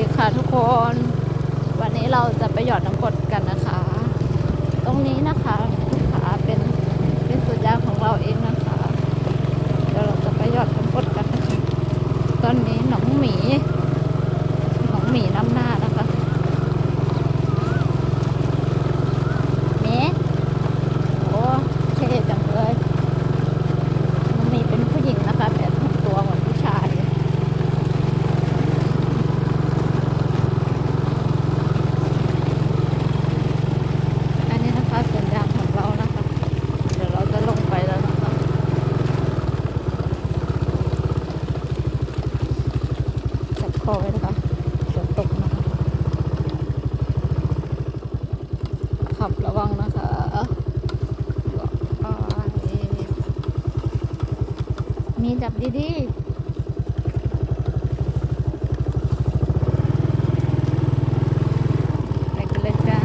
ดีค่ะทุกคน วันนี้เราจะไปหยอดน้ำกดกันนะคะ ตรงนี้นะคะลูกค้าเป็นเป็นสุดยาของเราเองนะคะเดี๋ยวเราจะไปหยอดน้ำกดกันนะคะตอนนี้หนองหมีหนองหมีน้ำหน้านะคะหมีโอ้เท่จังเลยหนองหมีเป็นผู้หญิงนะคะแต่ทำตัวเหมือนผู้ชาย อันนี้นะคะสัญญาณของเรานะคะ เดี๋ยวเราจะลงไปแล้วนะคะจับค อไว้นะคะฝนตกนะคะขับระวังนะคะมีจับดีๆ ไปกันเลยจ้า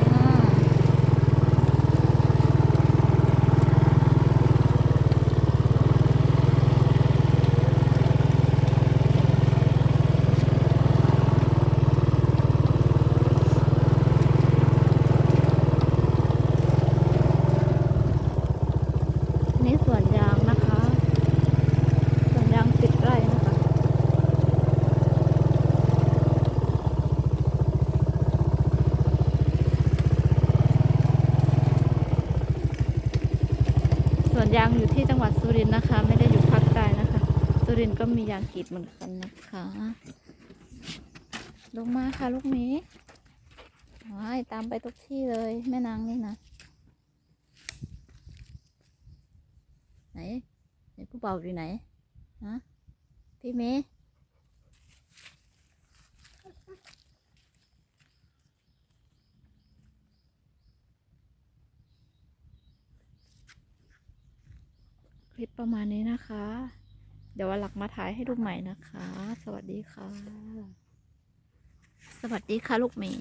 นี่สวนยางนะคะ สวนยางสิบไร่นะคะ สวนยางอยู่ที่จังหวัดสุรินทร์นะคะ ไม่ได้อยู่ภาคใต้นะคะ สุรินทร์ก็มียางกีดเหมือนกันนะคะ ลงมาค่ะลูกหมีว้ายตามไปทุกที่เลย แม่นางนี่นะ ไหนไหนผู้เบาอยู่ไหนฮะพี่เมย์ คลิปประมาณนี้นะคะ เดี๋ยววันหลักมาถ่ายให้ดูใหม่นะคะ สวัสดีค่ะ สวัสดีค่ะลูกหมี